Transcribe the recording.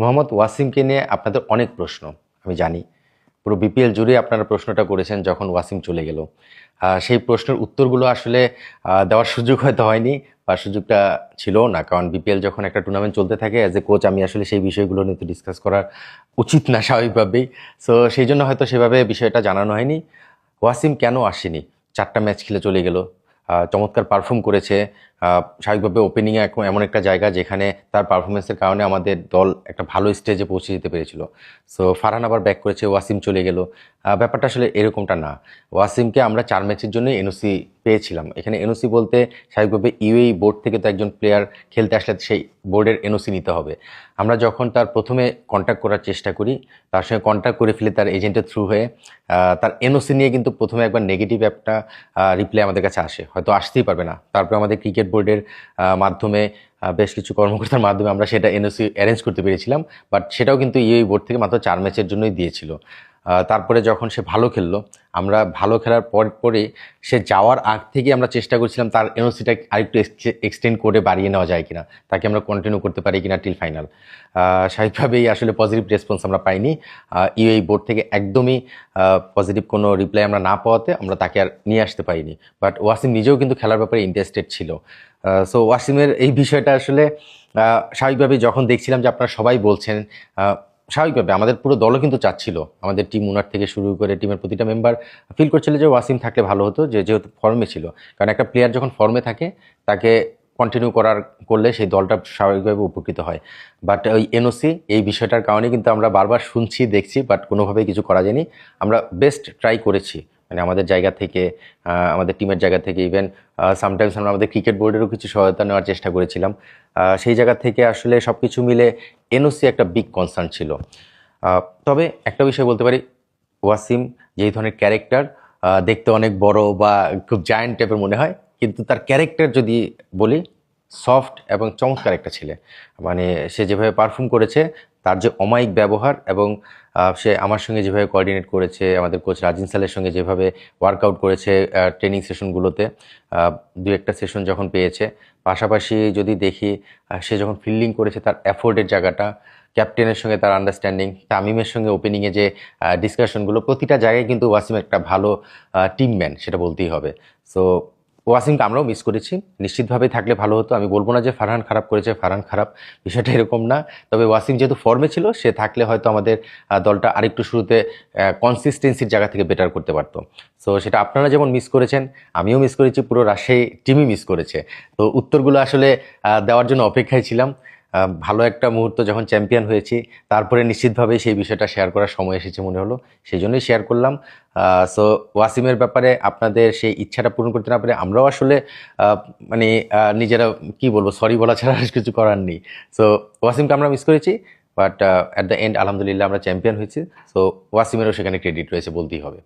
মোহাম্মদ ওয়াসিমকে নিয়ে আপনাদের অনেক প্রশ্ন, আমি জানি। পুরো বিপিএল জুড়ে আপনারা প্রশ্নটা করেছেন যখন ওয়াসিম চলে গেল। সেই প্রশ্নের উত্তরগুলো আসলে দেওয়ার সুযোগ হয়তো হয়নি, বা সুযোগটা ছিল না, কারণ বিপিএল যখন একটা টুর্নামেন্ট চলতে থাকে অ্যাজ এ কোচ আমি আসলে সেই বিষয়গুলো নিয়ে তো ডিসকাস করার উচিত না স্বাভাবিকভাবেই। সো সেই জন্য হয়তো সেভাবে বিষয়টা জানানো হয়নি। ওয়াসিম কেন আসেনি? চারটা ম্যাচ খেলে চলে গেল। চমৎকার পারফর্ম করেছে। স্বাভাবিকভাবে ওপেনিংয়ে এখন এমন একটা জায়গা যেখানে তার পারফরমেন্সের কারণে আমাদের দল একটা ভালো স্টেজে পৌঁছে যেতে পেরেছিল। সো ফারহান আবার ব্যাক করেছে, ওয়াসিম চলে গেল। ব্যাপারটা আসলে এরকমটা না। ওয়াসিমকে আমরা চার ম্যাচের জন্যই এনওসি পেয়েছিলাম। এখানে এনওসি বলতে স্বাভাবিকভাবে ইউএই বোর্ড থেকে তো একজন প্লেয়ার খেলতে আসলে সেই বোর্ডের এনওসি নিতে হবে। আমরা যখন তার প্রথমে কন্ট্যাক্ট করার চেষ্টা করি, তার সঙ্গে কন্ট্যাক্ট করে ফেলে তার এজেন্টের থ্রু হয়ে তার এনওসি নিয়ে কিন্তু প্রথমে একবার নেগেটিভ একটা রিপ্লাই আমাদের কাছে আসে। হয়তো আসতেই পারবে না। তারপরে আমাদের ক্রিকেট বোর্ডের মাধ্যমে বেশ কিছু কর্মকর্তার মাধ্যমে আমরা সেটা এনওসি অ্যারেঞ্জ করতে পেরেছিলাম বাট সেটাও কিন্তু ইউএই বোর্ড থেকে মাত্র চার ম্যাচের জন্যই দিয়েছিল। তারপরে যখন সে ভালো খেললো, আমরা ভালো খেলার পর পরে সে যাওয়ার আগ থেকে আমরা চেষ্টা করছিলাম তার এনওসিটা আরেকটু এক্সটেন্ড করে বাড়িয়ে নেওয়া যায় কিনা, তাকে আমরা কন্টিনিউ করতে পারি কিনা টিল ফাইনাল স্বাভাবিকভাবেই আসলে পজিটিভ রেসপন্স আমরা পাইনি। ইউএই বোর্ড থেকে একদমই পজিটিভ কোনো রিপ্লাই আমরা না পাওয়াতে আমরা তাকে আর নিয়ে আসতে পারিনি। বাট ওয়াসিম নিজেও কিন্তু খেলার ব্যাপারে ইন্টারেস্টেড ছিল। সো ওয়াসিমের এই বিষয়টা আসলে স্বাভাবিকভাবে যখন দেখছিলাম যে আপনারা সবাই বলছেন স্বাভাবিকভাবে আমাদের পুরো দলও কিন্তু চাচ্ছিল। আমাদের টিম ওনার থেকে শুরু করে টিমের প্রতিটা মেম্বার ফিল করছিল যে ওয়াসিম থাকলে ভালো হতো, যে যেহেতু ফর্মে ছিল। কারণ একটা প্লেয়ার যখন ফর্মে থাকে, তাকে কন্টিনিউ করার, করলে সেই দলটা স্বাভাবিকভাবে উপকৃত হয়। বাট ওই এনওসি এই বিষয়টার কারণে কিন্তু আমরা বারবার শুনছি, দেখছি বাট কোনোভাবেই কিছু করা যায়নি। আমরা বেস্ট ট্রাই করেছি। মানে আমাদের জায়গা থেকে আমাদের টিমের জায়গা থেকে ইভেন সামটাইমস আমরা আমাদের ক্রিকেট বোর্ডেরও কিছু সহায়তা নেওয়ার চেষ্টা করেছিলাম। সেই জায়গা থেকে আসলে সব কিছু মিলে এনওসি একটা বিগ কনসার্ন ছিল। তবে একটা বিষয় বলতে পারি, ওয়াসিম যেই ধরনের ক্যারেক্টার দেখতে অনেক বড় বা খুব জায়ান্ট টাইপের মনে হয়, কিন্তু তার ক্যারেক্টার যদি বলি সফট এবং চমৎকার একটা ছেলে। মানে সে যেভাবে পারফর্ম করেছে তার যে অমায়িক ব্যবহার এবং সে আমার সঙ্গে যেভাবে কোঅর্ডিনেট করেছে, আমাদের কোচ রাজিন সালের সঙ্গে যেভাবে ওয়ার্কআউট করেছে ট্রেনিং সেশনগুলোতে দু একটা সেশন যখন পেয়েছে, পাশাপাশি যদি দেখি সে যখন ফিল্ডিং করেছে তার অ্যাফোর্ডের জায়গাটা ক্যাপ্টেনের সঙ্গে তার আন্ডারস্ট্যান্ডিং তামিমের সঙ্গে ওপেনিংয়ে যে ডিসকাশনগুলো প্রতিটা জায়গায় কিন্তু ওয়াসিম একটা ভালো টিমম্যান সেটা বলতেই হবে। সো ওয়াসিমকে আমরাও মিস করেছি। নিশ্চিতভাবে থাকলে ভালো হতো। আমি বলব না যে ফারহান খারাপ করেছে, ফারহান খারাপ। বিষয়টা এরকম না। তবে ওয়াসিম যেহেতু ফর্মে ছিল, সে থাকলে হয়তো আমাদের দলটা আরেকটু শুরুতে কনসিস্টেন্সির জায়গা থেকে বেটার করতে পারতো। সো সেটা আপনারা যেমন মিস করেছেন, আমিও মিস করেছি। পুরো রাজশাহী টিমই মিস করেছে। তো উত্তরগুলো আসলে দেওয়ার জন্য অপেক্ষায় ছিলাম। ভালো একটা মুহূর্ত যখন চ্যাম্পিয়ন হয়েছি, তারপরে নিশ্চিতভাবে সেই বিষয়টা শেয়ার করার সময় এসেছে মনে হলো। সেই জন্যই শেয়ার করলাম। সো ওয়াসিমের ব্যাপারে আপনাদের সেই ইচ্ছাটা পূরণ করতে না পারে আমরাও আসলে মানে নিজেরা কি বলব সরি বলা ছাড়া আর কিছু করার নেই। সো ওয়াসিমকে আমরা মিস করেছি বাট অ্যাট দ্য এন্ড আলহামদুলিল্লাহ আমরা চ্যাম্পিয়ন হয়েছি। সো ওয়াসিমেরও সেখানে ক্রেডিট রয়েছে বলতেই হবে।